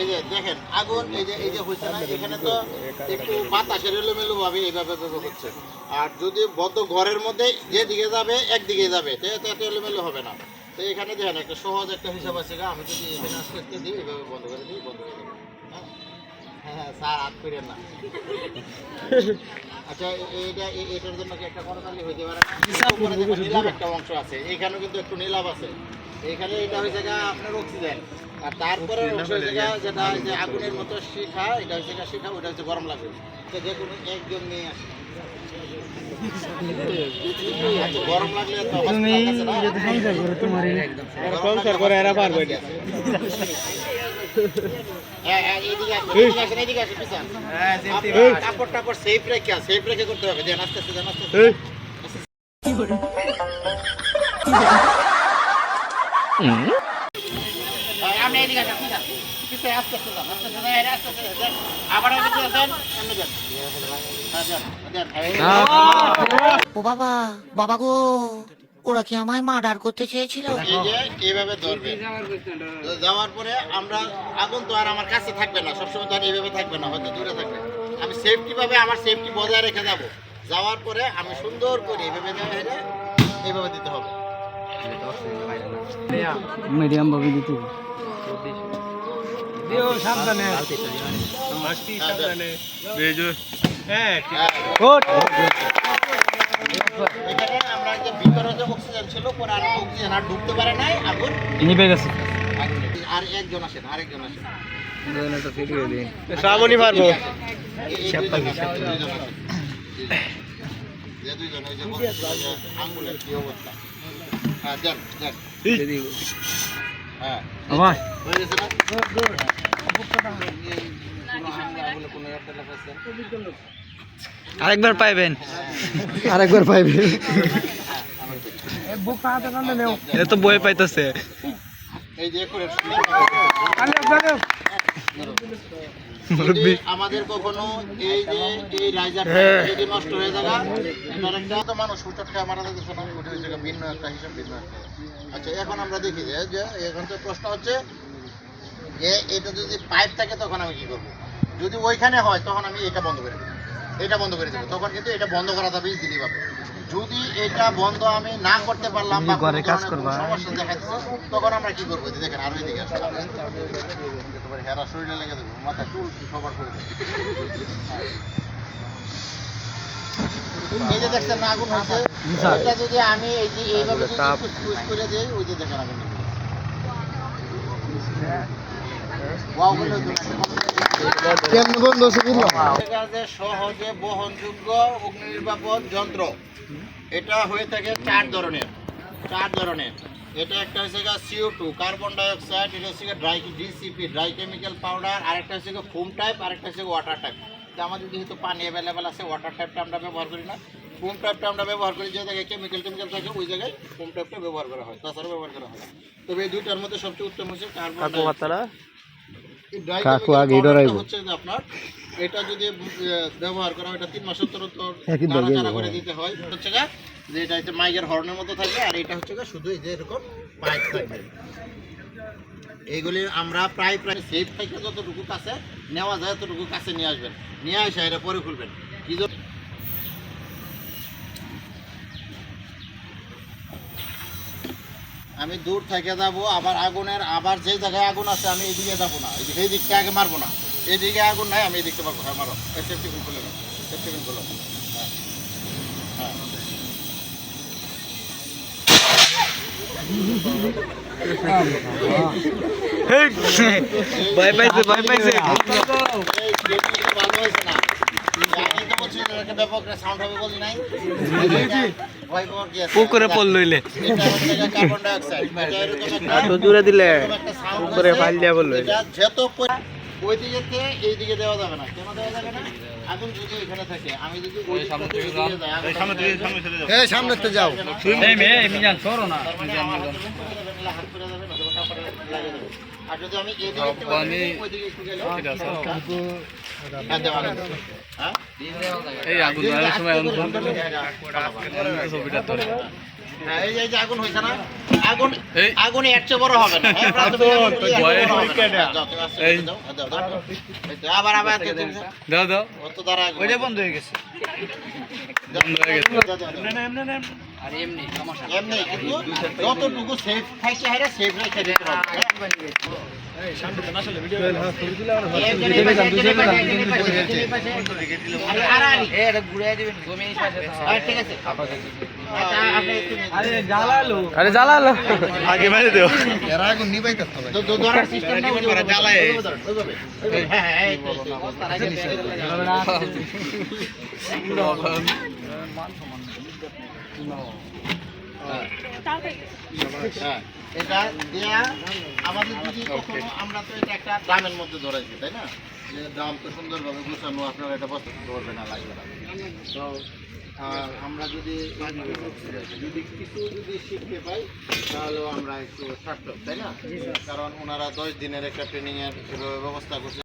এই যে দেখেন, আগুন, এই যে এই যে হচ্ছে না, এখানে তো একটু বাতাসের এলোমেলো ভাবে এইভাবে ভাবে হচ্ছে। আর যদি বদ্ধ ঘরের মধ্যে যেদিকে যাবে, একদিকে যাবে, তো এত এলোমেলো হবে না। তো এখানে দেখেন, একটা সহজ একটা হিসাব আছে আমি যদি এখানে আস্তে দিই এইভাবে বন্ধ করে দিই, বন্ধ করে দেবো হ্যাঁ? হ্যাঁ স্যার হাত করেন না। আচ্ছা এ- এটার জন্য কি একটা করতালি? হইতে পারে না? উপরে দেখো নীলাভ একটা অংশ আছে। এখানেও কিন্তু একটু নীলাভ আছে। এখানে এটা হয়েছে গা আপনার অক্সিজেন আর তারপরে অংশ যেটা যে আগুনের মতো শিখা এটা হচ্ছে শিখা ওটা হচ্ছে গরম লাগবে। তো যে কোনো একজন নিয়ে আসে আচ্ছা, গরম লাগলে তো hospital কাছে না? সংসার করে এরা পারবে কাপড় রেখে, রেখে করতে হবে। আস্তে। হ্যাঁ, এদিকে আস্তে আস্তে আস্তে আস্তে আবার এমনি। ও বাবা। বাবা। গো ওরা কি আমায় মার্ডার করতে চেয়েছিল? এইভাবে ধরবে। যাওয়ার পরে আমরা আগুন তো আর আমার কাছে থাকবে না সবসময় তো আর এইভাবে থাকবে না হয়তো দূরে থাকবে। আমি সেফটি ভাবে আমার সেফটি বজায় রেখে যাব। যাওয়ার পরে আমি সুন্দর করে এইভাবে দেওয়া হেরে এইভাবে দিতে হবে। মিডিয়াম ভাবে দিতে দিও সাবধানে। মাস্টি সাবধানে। বেজো। হ্যাঁ। ওট এখানে আমরা যে ভিতরে যে অক্সিজেন ছিল পরে আর অক্সিজেন আর ঢুকতে পারে নাই আগুন নিবে গেছে আর একজন আসেন আরেকজন শ্রাবণী পারব হ্যাঁ আরেকবার পাইবেন। আরেকবার পাইবেন এটা তো বই পাইতেছে। এই যে করে সুন্দর যদি আমাদের কখনো এই যে এই রাইজারটা যদি নষ্ট হয়ে যাবে একটা মানুষ হুটহাট খেয়ে মারা যাচ্ছে হচ্ছে ভিন্ন একটা হিসাব ভিন্ন একটা আচ্ছা এখন আমরা দেখি যে যে এখন তো প্রশ্ন হচ্ছে যে এটা যদি পাইপ থাকে তখন আমি কি করব? যদি ওইখানে হয় তখন আমি এটা বন্ধ করে দেবো। এটা বন্ধ করে দেবো। তখন কিন্তু এটা বন্ধ করা যাবে ইজিলি ভাবে। যদি এটা বন্ধ আমি না করতে পারলাম বা ঘরে কাজ করবা। সমস্যা দেখা দিচ্ছে তখন আমরা কি করব? দেখেন আরও আসুন তোমার হেরা শরীরে লেগে দেবো মাথা চুল সবার করে এই যে দেখছেন না আগুন হয়েছে। এটা যদি আমি এই যে এইভাবে যদি করে দিই ওই যে দেখেন আগুন সহজে বহনযোগ্য অগ্নি নির্বাপন যন্ত্র। এটা হয়ে থাকে চার ধরনের। চার ধরনের। এটা একটা হচ্ছে সিও টু কার্বন ডাইঅক্সাইড এটা হচ্ছে dry DCP dry chemical powder আরেকটা হচ্ছে ফোম টাইপ আরেকটা হচ্ছে ওয়াটার টাইপ আমাদের যেহেতু পানি অ্যাভেলেবেল আছে ওয়াটার টাইপটা আমরা ব্যবহার করি না। ফোম টাইপটা আমরা ব্যবহার করি যে জায়গায় কেমিক্যাল টেমিক্যাল থাকে ওই জায়গায় ফোম টাইপটা ব্যবহার করা হয় তাছাড়া ব্যবহার করা হয়। তবে এই দুইটার মধ্যে সবচেয়ে উত্তম হচ্ছে কার্বন কাকু আগে ডরাইব। আপনার এটা যদি ব্যবহার করা এটা তিন মাসের অন্তর অন্তর নাড়াচাড়া করে দিতে হয় হচ্ছে গা যে এটা হচ্ছে মাইকের হর্নের মতো থাকবে আর এটা হচ্ছে গা শুধু এই যে এরকম পাইপ থাকবে। এইগুলি আমরা প্রায় প্রায় সেফ থেকে যতটুকু কাছে নেওয়া যায় ততটুকু কাছে নিয়ে আসবেন। নিয়ে আসে এটা পরে খুলবেন। কি জন্য আমি দূর থেকে যাব আবার আগুনের আবার যেই জায়গায় আগুন আছে আমি এদিকে যাব না। এই দিকটা আগে মারবো না। এইদিকে আগুন নাই আমি এই দিকটা মারবো। হ্যাঁ মারো। সেফটি পিন খুলে নাও। সেফটি পিন খুলো হ্যাঁ। হ্যাঁ ভয় পাইছে ভয় পাইছে। ভালো হয়েছে না। এরকম পল লইলে দূরে দিলে পুকুরে। ফাইল দিয়া বলল ওই দিকে থেকে এই দিকে দেওয়া যাবে না। কেন দেওয়া যাবে না? আগুন যদি এখানে থাকে আমি যদি ওই থেকে এই সামনে তো যাও। এই মেয়ে মিজান সরো না। তার আমার হাতে মুখ করে যাবে, না হাত করে যাবে, না কাপড়ে লাগিয়ে যাবে। আর যদি আমি এদিকে একটু বাড়ি ওই দিকে একটু গেলে, দেওয়া যাবে। এই আগুন ধরার সময় ছবিটা তোলে। হ্যাঁ এই যে- আগুন হয়েছে না আগুন এই। আগুন এর চেয়ে বড় হবে না আবার আবার। দাও দাও। ওইটা বন্ধ হয়ে গেছে বন্ধ হয়ে গেছে। আর এমনি সমস্যা এমনি কিন্তু যতটুকু সেফ খাইছে হারে সেফ রেখে দিতে হবে? আরে, আরে, আরে। এ এটা ঘুরে দিবেন জমি পাশে আরে, ঠিক আছে আচ্ছা, আপনি একটু নিয়ে যান। আরে জ্বালালো আগে মেরে দেও এর আগুন নিবাই করতে হবে তো- ধরার সিস্টেমটা ওই যে- জ্বালায়। ওইভাবে ওইভাবে। হ্যাঁ, হ্যাঁ, এই তো, এই তো। হ্যাঁ, এটা দেয়া আমাদের যদি কখনো আমরা তো এটা একটা ড্রামের মধ্যে ধরাইছি তাই না? যে ড্রাম তো সুন্দরভাবে গুছানো আপনারা এটা বস্তা ধরবে না লাগবে না। তো আমরা যদি যদি কিছু যদি শিখতে পাই তাহলেও আমরা একটু সার্থক তাই না? কারণ ওনারা দশ দিনের একটা ট্রেনিং এর ব্যবস্থা করছে।